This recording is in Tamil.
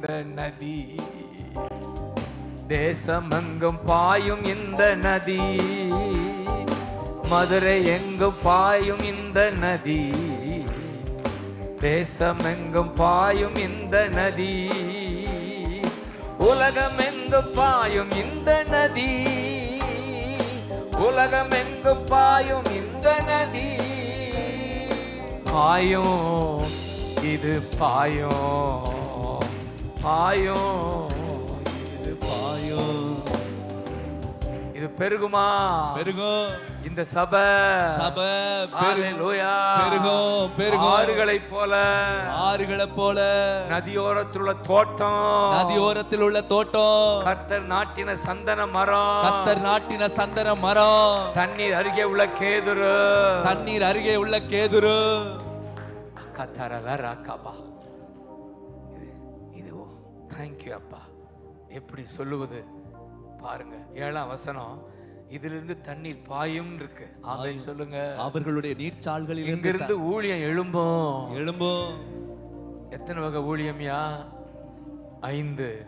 இந்த நதி. தேசமெங்கும் பாயும் இந்த நதி. மதுரை எங்கும் பாயும் இந்த நதி. தேசமெங்கும் பாயும் இந்த நதி. உலகமெங்கும் பாயும் இந்த நதி. உலகமெங்கும் பாயும் இந்த நதி. பாயும் இது பாயும். பாயும் இது பாயும். இது பெருகுமா? பெருகும் இந்த சபை. சபை. பெருகும், பெருகும். ஆறுகளைப் போல. ஆறுகளை போல. நதியோரத்தில் உள்ள தோட்டம். நதியோரத்தில் உள்ள தோட்டம். கர்த்தர் நாட்டின சந்தன மரம். கத்தர் நாட்டின சந்தன மரம். தண்ணீர் அருகே உள்ள கேதுரு. தண்ணீர் அருகே உள்ள கேதுரு. கத்தரல ராக்காபா இது இது தேங்க்யூ அப்பா. எப்படி சொல்லுவது? பாருங்க ஏழாம் வசனம் இதிலிருந்து தண்ணீர் பாயும் இருக்கு. ஆமென் சொல்லுங்க. அவர்களுடைய நீர்ச்சால்களில் இங்கிருந்து ஊழியம் எழும்பும். எழும்பும். எத்தனை வகை ஊழியம்யா? ஐந்து.